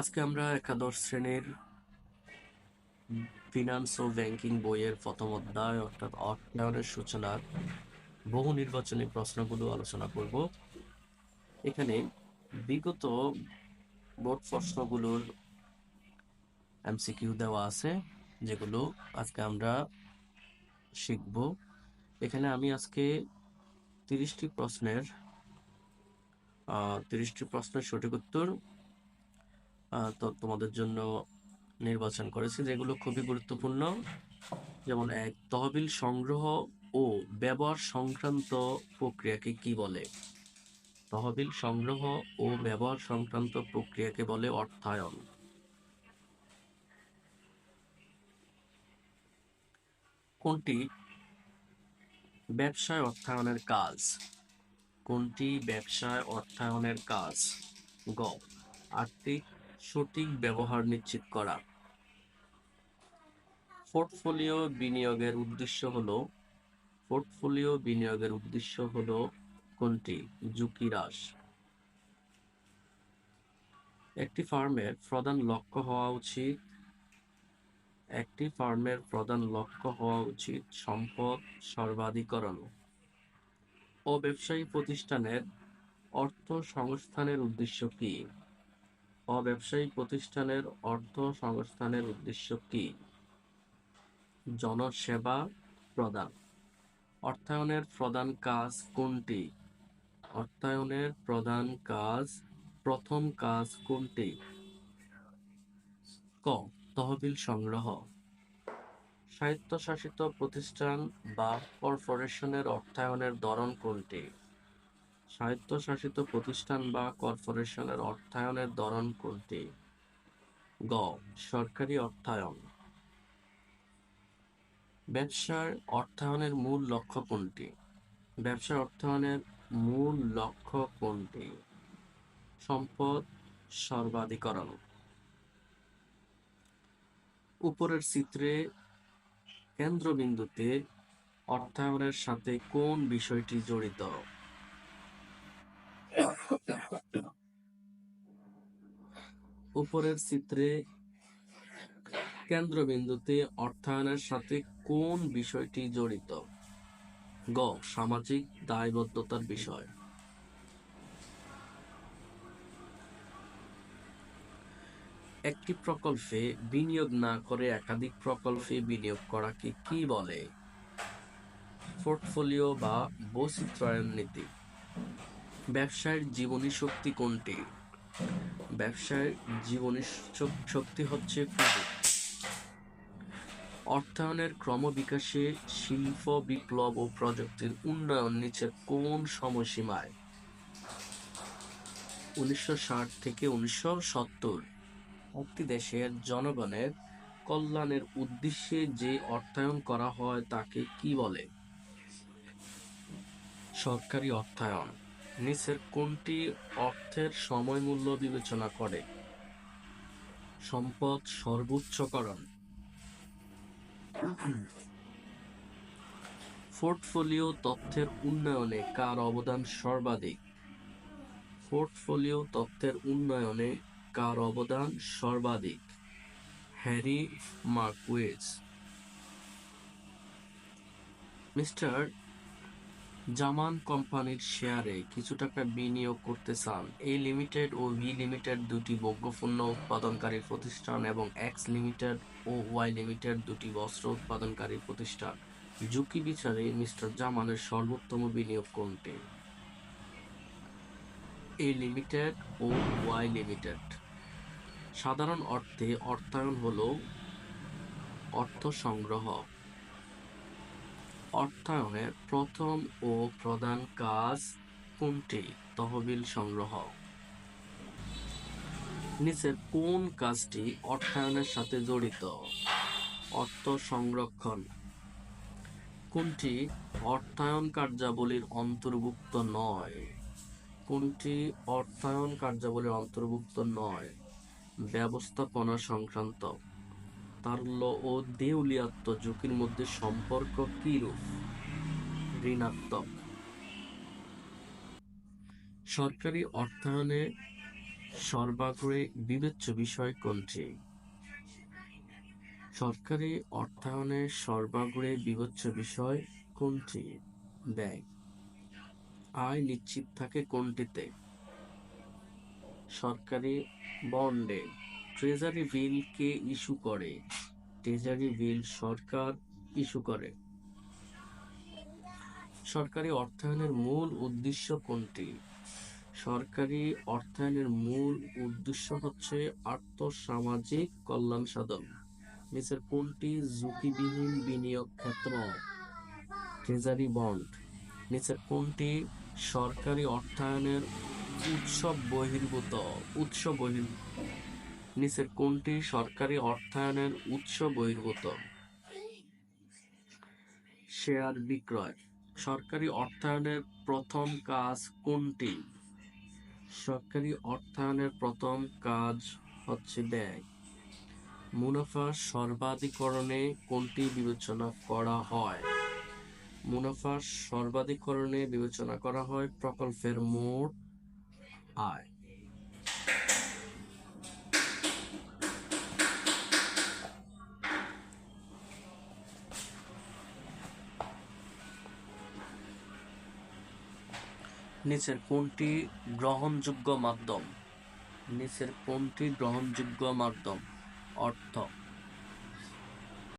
আজকে আমরা একাদশ শ্রেণির ফিনান্স ও ব্যাংকিং বইয়ের প্রথম অধ্যায় অর্থাৎ অর্থায়নের সূচনার বহু নির্বাচনী প্রশ্নগুলো আলোচনা করব। এখানে বিগত বোর্ড প্রশ্নগুলোর এমসিকিউ দেওয়া আছে, যেগুলো আজকে আমরা শিখব। এখানে আমি আজকে তিরিশটি প্রশ্নের তিরিশটি প্রশ্নের সঠিক উত্তর তোমাদের জন্য নির্বাচন করেছি, যেগুলো খুবই গুরুত্বপূর্ণ। যেমন এক, তহবিল সংগ্রহ ও ব্যবহার সংক্রান্ত প্রক্রিয়াকে কি বলে? তহবিল সংগ্রহ ও ব্যবহার সংক্রান্ত প্রক্রিয়াকে বলে অর্থায়ন। কোনটি? ব্যবসায় অর্থায়নের কাজ। কোনটি? ব্যবসায় অর্থায়নের কাজ। গ, আর্থিক সঠিক ব্যবহার নিশ্চিত করা। পোর্টফোলিও বিনিয়োগের উদ্দেশ্য হলো, পোর্টফোলিও বিনিয়োগের উদ্দেশ্য হলো কোনটি? ঝুঁকি হ্রাস। একটি ফার্মের প্রধান লক্ষ্য হওয়া উচিত, একটি ফার্মের প্রধান লক্ষ্য হওয়া উচিত সম্পদ সর্বাধিকরণ। ও ব্যবসায়ী প্রতিষ্ঠানের অর্থ সংস্থানের উদ্দেশ্য কি? অব্যবসায়ী প্রতিষ্ঠানের অর্থ সংস্থানের উদ্দেশ্য কি? জনসেবা প্রদান। অর্থায়নের প্রধান কাজ কোনটি? অর্থায়নের প্রধান কাজ, প্রথম কাজ কোনটি? ক, তহবিল সংগ্রহ। স্বায়ত্তশাসিত প্রতিষ্ঠান বা কর্পোরেশনের অর্থায়নের ধরন কোনটি? স্বায়ত্তশাসিত প্রতিষ্ঠান বা কর্পোরেশনের অর্থায়নের ধরন কোনটি? গ. সরকারি অর্থায়ন। ব্যবসার অর্থায়নের মূল লক্ষ্য কোনটি? ব্যবসার অর্থায়নের মূল লক্ষ্য কোনটি? সম্পদ সর্বাধিকরণ। উপরের চিত্রে কেন্দ্রবিন্দুতে অর্থায়নের সাথে কোন বিষয়টি জড়িত? উপরের চিত্রে কেন্দ্রবিন্দুতে অর্থায়নের সাথে কোন বিষয়টি জড়িত? গ. সামাজিক দায়বদ্ধতার বিষয়। একটি প্রকল্পে বিনিয়োগ না করে একাধিক প্রকল্পে বিনিয়োগ করাকে কি বলে? পোর্টফোলিও বা বৈচিত্র্যায়ন নীতি। ব্যবসায়ের জীবনী শক্তি কোনটি? ব্যবসায়ের জীবনী শক- শক্তি হচ্ছে পুঁজি অর্থায়নের ক্রমবিকাশে শিল্প, বিপ্লব ও প্রযুক্তির উন্নয়ন নিচের কোন সময়সীমায়? উনিশশো ষাট থেকে উনিশশো সত্তর একটি দেশের জনগণের কল্যাণের উদ্দেশ্যে যে অর্থায়ন করা হয় তাকে কি বলে? সরকারি অর্থায়ন। নিচের কোনটি অর্থের সময় মূল্য বিবেচনা করে? সম্পদ সর্বোচ্চকরণ। পোর্টফোলিও তথ্যের উন্নয়নে কার অবদান সর্বাধিক? পোর্টফোলিও তথ্যের উন্নয়নে কার অবদান সর্বাধিক? হ্যারি মার্কুয়েজ মিস্টার জামান কোম্পানির শেয়ারে কিছু টাকা বিনিয়োগ করতে চান। এই লিমিটেড ও ভি লিমিটেড দুটি ভোগ্যপণ্য উৎপাদনকারী প্রতিষ্ঠান এবং এক্স লিমিটেড ও ওয়াই লিমিটেড দুটি বস্ত্র উৎপাদনকারী প্রতিষ্ঠান। ঝুঁকি বিচারে মিস্টার জামানের সর্বোত্তম বিনিয়োগ কোনটি? এ লিমিটেড ও ওয়াই লিমিটেড। সাধারণ অর্থে অর্থায়ন হলো অর্থ সংগ্রহ। অর্থায়নের প্রথম ও প্রধান কাজ কোনটি? তহবিল সংগ্রহ। নিচের কোন কাজটি অর্থায়নের সাথে জড়িত? অর্থ সংরক্ষণ। কোনটি অর্থায়ন কার্যাবলীর অন্তর্ভুক্ত নয়? কোনটি অর্থায়ন কার্যাবলীর অন্তর্ভুক্ত নয়? ব্যবস্থাপনা সংক্রান্ত। তারল্য ও দেউলিয়াত্ম ঝুঁকির মধ্যে সম্পর্ক কিরূপ ঋণাত্মক। সরকারি অর্থায়নে সর্বাগ্রে বিবেচ্য বিষয় কোনটি? সরকারি অর্থায়নের সর্বাগ্রে বিবেচ্য বিষয় কোনটি? ব্যয়। আয় নিশ্চিত থাকে কোনটিতে? সরকারি বন্ডে। ট্রেজারি বিল কে ইস্যু করে? ট্রেজারি বিল সরকার ইস্যু করে। সরকারি অর্থায়নের মূল উদ্দেশ্য কোনটি? সরকারি অর্থায়নের মূল উদ্দেশ্য হচ্ছে আর্থসামাজিক কল্যাণ সাধন। নিচের কোনটি? ঝুঁকিবিহীন বিনিয়োগ ক্ষেত্র। ট্রেজারি বন্ড নিচের কোনটি? সরকারি অর্থায়নের উৎসব বহির্ভূত, উৎস বহির নিচের কোনটি সরকারি অর্থায়নের উৎস বহির্ভূত? শেয়ার বিক্রয়। সরকারি অর্থায়নের প্রথম কাজ কোনটি? সরকারি অর্থায়নের প্রথম কাজ হচ্ছে ব্যয়। মুনাফা সর্বাধিকরণে কোনটি বিবেচনা করা হয়? মুনাফা সর্বাধিকরণে বিবেচনা করা হয় প্রকল্পের মোট আয়। নিচের কোনটি গ্রহণযোগ্য মাধ্যম। নিচের কোনটি গ্রহণযোগ্য মাধ্যম। অর্থ